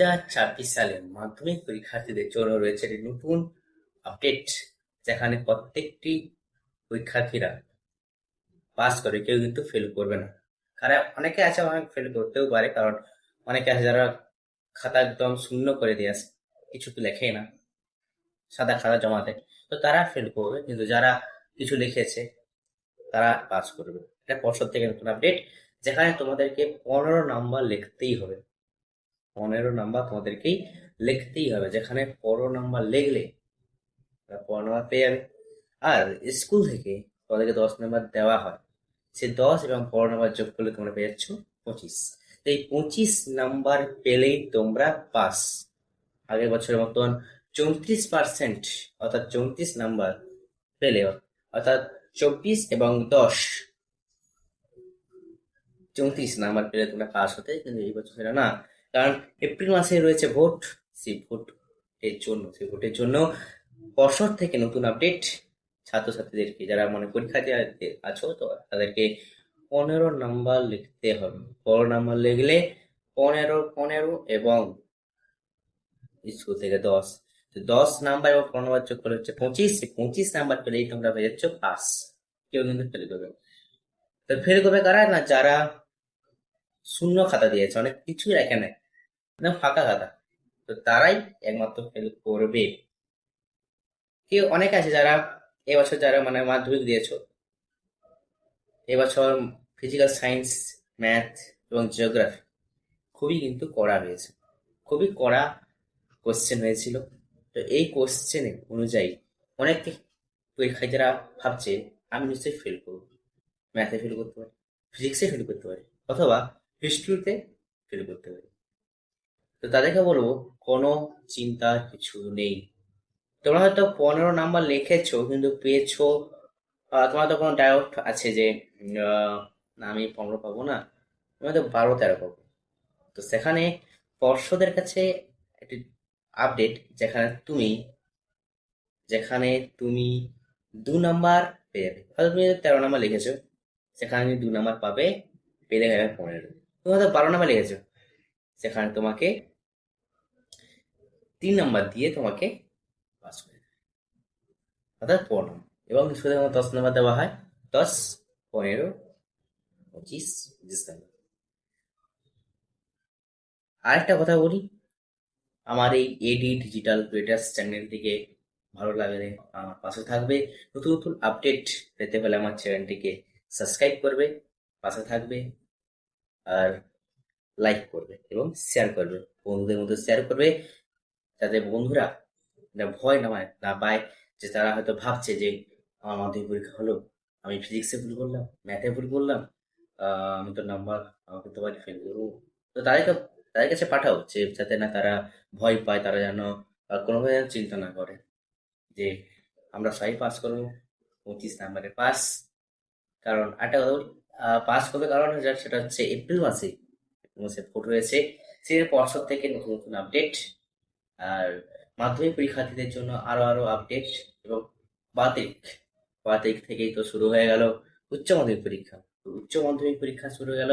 হাজার ছাব্বিশ সালে মাধ্যমিক পরীক্ষার্থীদের জন্য রয়েছে একটি নতুন আপডেট, যেখানে প্রত্যেকটি পরীক্ষার্থীরা পাস করে, কেউ কিন্তু ফেল করবে না। কারণ অনেকে আছে, অনেক ফেল করতেও পারে, কারণ অনেকে আছে যারা খাতা একদম শূন্য করে দিয়ে আসে, কিছু তো লেখেই না, সাদা খাতা জমা দেয় তো তারা ফেল করবে, কিন্তু যারা কিছু লিখেছে, তারা পাস করবে। এটা পর্ষদ থেকে নতুন আপডেট, যেখানে তোমাদেরকে পনেরো নাম্বার লিখতেই হবে। পনেরো নাম্বার তোমাদেরকেই লিখতেই হবে। যেখানে পনেরো নাম্বার লিখলে পনেরো নাম্বার পেয়ে যাবে আর স্কুল থেকে তোমাদেরকে দশ নাম্বার দেওয়া হয়। সে দশ এবং পনেরো নাম্বার যোগ করলে তোমরা পেয়ে যাচ্ছ পঁচিশ। এই পঁচিশ নাম্বার পেলেই তোমরা পাস আগের বছরের মতন চৌত্রিশ পার্সেন্ট অর্থাৎ চৌত্রিশ নাম্বার পেলে, অর্থাৎ চব্বিশ এবং দশ। চৌত্রিশ নাম্বার পেলে তোমরা পাস হতে কিন্তু এই বছর সেটা না। কারণ এপ্রিল মাসে রয়েছে ভোট। সেই ভোটের জন্য, সেই ভোটের জন্য পর্ষদ থেকে নতুন আপডেট ছাত্রছাত্রীদেরকে, যারা মানে পরীক্ষার্থী আছো, তো তাদেরকে পনেরো নাম্বার লিখতে হবে। পনেরো নাম্বার লিখলে পনেরো পনেরো এবং স্কুল থেকে দশ। দশ নাম্বার এবং পনেরো নাম্বার যোগ করে হচ্ছে পঁচিশ। পঁচিশ নাম্বার পেলেই তোমরা হয়ে যাচ্ছ পাস। কেউ কিন্তু ফেল করবে। তো ফেল করবে কারা? না যারা শূন্য খাতা দিয়েছে, অনেক কিছুই রাখে নাই। একদম ফাঁকা খাতা। তো তারাই একমাত্র ফেল করবে। কেউ অনেক আছে যারা এবছর যারা মানে মাধ্যমিক দিয়েছ। এবছর ফিজিক্যাল সায়েন্স ম্যাথ এবং জিওগ্রাফি খুবই কিন্তু কড়া হয়েছে। খুবই কড়া কোশ্চেন হয়েছিল। তো এই কোশ্চেনে অনুযায়ী অনেক পরীক্ষার্থীরা ভাবছে, আমি নিশ্চয়ই ফেল করব। ম্যাথে ফেল করতে পারি ফিজিক্সে ফেল করতে পারি, অথবা হিস্ট্রিতে ফেল করতে পারি। তো তাদেরকে বলব, কোনো চিন্তার কিছু নেই। তোমরা হয়তো পনেরো নাম্বার লিখেছো, কিন্তু পেয়েছ তোমার তো কোনো ডাউট আছে যে আমি পনেরো পাবো না আমি হয়তো বারো, তেরো পাবো। তো সেখানে পর্ষদের কাছে একটি আপডেট যেখানে তুমি যেখানে তুমি দু নাম্বার পেয়ে যাবে। হয়তো তুমি তেরো নাম্বার লিখেছো, সেখানে তুমি দু নাম্বার পাবে, পেলে যাবে পনেরো। তুমি বারো নাম্বার লিখেছো। সেখানে তোমাকে তিন নাম্বার দিয়ে তোমাকে পাস করে অর্থাৎ পনেরো এবং শুধুমাত্র দশ নাম্বার দেওয়া হয়। দশ, পনেরো, পঁচিশ পঁচিশ নাম্বার। আরেকটা কথা বলি। আমার এই এডি ডিজিটাল ক্রিয়েটার্স চ্যানেলটিকে ভালো লাগলে আমার পাশে থাকবে। নতুন নতুন আপডেট পেতে হলে আমার চ্যানেলটিকে সাবস্ক্রাইব করবে, পাশে থাকবে। আর লাইক করবে এবং শেয়ার করবে। বন্ধুদের মধ্যে শেয়ার করবে, যাতে বন্ধুরা ভয় না পায় না পায় যে তারা হয়তো ভাবছে যে, আমার মাধ্যমিক পরীক্ষা হলো, আমি ফিজিক্সে ভুল করলাম ম্যাথে ভুল করলাম আমি তো নাম্বার আমাকে তো বাড়ি ফেল করব। তো তাদেরকে তাদের কাছে পাঠাও যে, যাতে না তারা ভয় পায়, তারা যেন কোনোভাবে যেন চিন্তা না করে যে, আমরা সবাই পাস করব, পঁচিশ নাম্বারে পাস কারণ বলি পাস করবে কারণ সেটা হচ্ছে এপ্রিল মাসে। মাসে ভোট রয়েছে। সেই পর্ষদ থেকে নতুন নতুন আপডেট আর মাধ্যমিক পরীক্ষার্থীদের জন্য আরও আরও আপডেট এবং বারো তারিখ থেকেই তো শুরু হয়ে গেল উচ্চ মাধ্যমিক পরীক্ষা। উচ্চ মাধ্যমিক পরীক্ষা শুরু হয়ে গেল।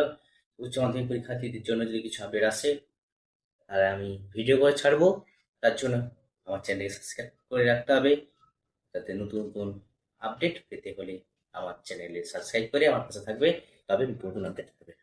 উচ্চ মাধ্যমিক পরীক্ষার্থীদের জন্য যদি কিছু আপডেট আসে, তাহলে আমি ভিডিও করে ছাড়বো। তার জন্য আমার চ্যানেলকে সাবস্ক্রাইব করে রাখতে হবে। যাতে নতুন নতুন আপডেট পেতে হলে আমার চ্যানেলে সাবস্ক্রাইব করে আমার কাছে থাকবে। তবে নতুন আপডেট পাবে